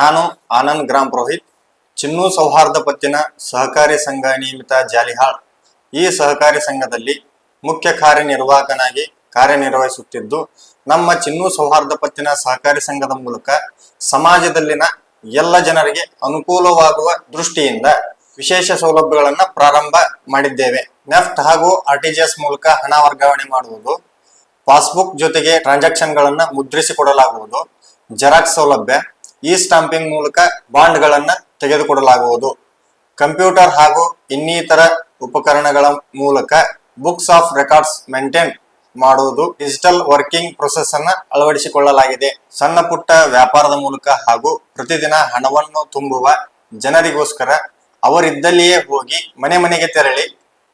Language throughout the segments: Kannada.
ನಾನು ಆನಂದ್ ಗ್ರಾಮ್ ಪುರೋಹಿತ್, ಚಿನ್ನು ಸೌಹಾರ್ದ ಪತ್ತಿನ ಸಹಕಾರಿ ಸಂಘ ನಿಯಮಿತ ಜಾಲಿಹಾಳ್. ಈ ಸಹಕಾರಿ ಸಂಘದಲ್ಲಿ ಮುಖ್ಯ ಕಾರ್ಯನಿರ್ವಾಹಕನಾಗಿ ಕಾರ್ಯನಿರ್ವಹಿಸುತ್ತಿದ್ದು, ನಮ್ಮ ಚಿನ್ನು ಸೌಹಾರ್ದ ಪತ್ತಿನ ಸಹಕಾರಿ ಸಂಘದ ಮೂಲಕ ಸಮಾಜದಲ್ಲಿನ ಎಲ್ಲ ಜನರಿಗೆ ಅನುಕೂಲವಾಗುವ ದೃಷ್ಟಿಯಿಂದ ವಿಶೇಷ ಸೌಲಭ್ಯಗಳನ್ನು ಪ್ರಾರಂಭ ಮಾಡಿದ್ದೇವೆ. ನೆಫ್ಟ್ ಹಾಗೂ ಆರ್ಟಿಜಿಎಸ್ ಮೂಲಕ ಹಣ ವರ್ಗಾವಣೆ ಮಾಡುವುದು, ಪಾಸ್ಬುಕ್ ಜೊತೆಗೆ ಟ್ರಾನ್ಸಾಕ್ಷನ್ ಗಳನ್ನ ಮುದ್ರಿಸಿಕೊಡಲಾಗುವುದು ಜೆರಾಕ್ಸ್ ಸೌಲಭ್ಯ ಇ ಸ್ಟಾಂಪಿಂಗ್ ಮೂಲಕ ಬಾಂಡ್ಗಳನ್ನು ತೆಗೆದುಕೊಡಲಾಗುವುದು. ಕಂಪ್ಯೂಟರ್ ಹಾಗೂ ಇನ್ನಿತರ ಉಪಕರಣಗಳ ಮೂಲಕ ಬುಕ್ಸ್ ಆಫ್ ರೆಕಾರ್ಡ್ಸ್ ಮೇಂಟೈನ್ ಮಾಡುವುದು ಡಿಜಿಟಲ್ ವರ್ಕಿಂಗ್ ಪ್ರೊಸೆಸ್ ಅನ್ನ ಅಳವಡಿಸಿಕೊಳ್ಳಲಾಗಿದೆ. ಸಣ್ಣ ಪುಟ್ಟ ವ್ಯಾಪಾರದ ಮೂಲಕ ಹಾಗೂ ಪ್ರತಿದಿನ ಹಣವನ್ನು ತುಂಬುವ ಜನರಿಗೋಸ್ಕರ ಅವರಿದ್ದಲ್ಲಿಯೇ ಹೋಗಿ ಮನೆ ಮನೆಗೆ ತೆರಳಿ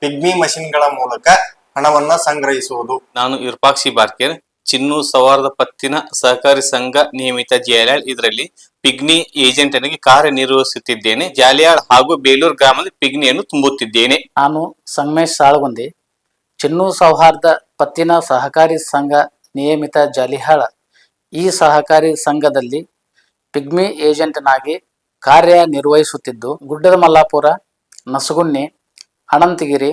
ಪಿಗ್ಮಿ ಮಷಿನ್ಗಳ ಮೂಲಕ ಹಣವನ್ನು ಸಂಗ್ರಹಿಸುವುದು. ನಾನು ವಿರೂಪಾಕ್ಷಿ ಬಾರ್ಕೇರ್. ಚಿನ್ನು ಸೌಹಾರ್ದ ಪತ್ತಿನ ಸಹಕಾರಿ ಸಂಘ ನಿಯಮಿತ ಜಾಲಿಯಾಳ್ ಇದರಲ್ಲಿ ಪಿಗ್ನಿ ಏಜೆಂಟ್ ಆಗಿ ಕಾರ್ಯನಿರ್ವಹಿಸುತ್ತಿದ್ದೇನೆ. ಜಾಲಿಯಾಳ್ ಹಾಗೂ ಬೇಲೂರು ಗ್ರಾಮದಲ್ಲಿ ಪಿಗ್ನಿಯನ್ನು ತುಂಬುತ್ತಿದ್ದೇನೆ. ನಾನು ಸಂಗಮೇಶ್ ಸಾಳಗುಂದಿ ಚಿನ್ನು ಸೌಹಾರ್ದ ಪತ್ತಿನ ಸಹಕಾರಿ ಸಂಘ ನಿಯಮಿತ ಜಾಲಿಹಾಳ ಈ ಸಹಕಾರಿ ಸಂಘದಲ್ಲಿ ಪಿಗ್ಮಿ ಏಜೆಂಟ್ನಾಗಿ ಕಾರ್ಯನಿರ್ವಹಿಸುತ್ತಿದ್ದು ಗುಡ್ಡದ ಮಲ್ಲಾಪುರ ನಸಗುಣ್ಣಿ ಅನಂತಗಿರಿ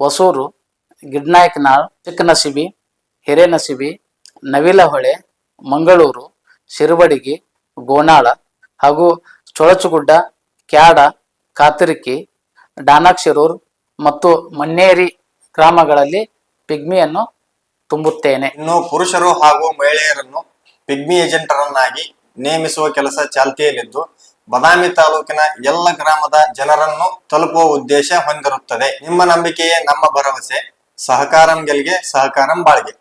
ಹೊಸೂರು, ಗಿಡ್ನಾಯಕನಾಳ್, ಚಿಕ್ಕನಸಿಬಿ ಹಿರೇನಸಿಬಿ, ನವಿಲಹೊಳೆ, ಮಂಗಳೂರು ಶಿರಬಡಿಗಿ ಗೋನಾಳ ಹಾಗೂ ಚೊಳಚುಗುಡ್ಡ, ಕ್ಯಾಡ ಕಾತಿರಿಕಿ ಡಾನಾಕ್ಷರೂರ್ ಮತ್ತು ಮನ್ನೇರಿ ಗ್ರಾಮಗಳಲ್ಲಿ ಪಿಗ್ಮಿಯನ್ನು ತುಂಬುತ್ತೇನೆ. ಇನ್ನು ಪುರುಷರು ಹಾಗೂ ಮಹಿಳೆಯರನ್ನು ಪಿಗ್ಮಿ ಏಜೆಂಟರನ್ನಾಗಿ ನೇಮಿಸುವ ಕೆಲಸ ಚಾಲ್ತಿಯಲ್ಲಿದ್ದು, ಬದಾಮಿ ತಾಲೂಕಿನ ಎಲ್ಲ ಗ್ರಾಮದ ಜನರನ್ನು ತಲುಪುವ ಉದ್ದೇಶ ಹೊಂದಿರುತ್ತದೆ. ನಿಮ್ಮ ನಂಬಿಕೆಯೇ ನಮ್ಮ ಭರವಸೆ. ಸಹಕಾರಂ ಗೆಲ್ಗೆ ಸಹಕಾರಂ ಬಾಳ್ಗೆ.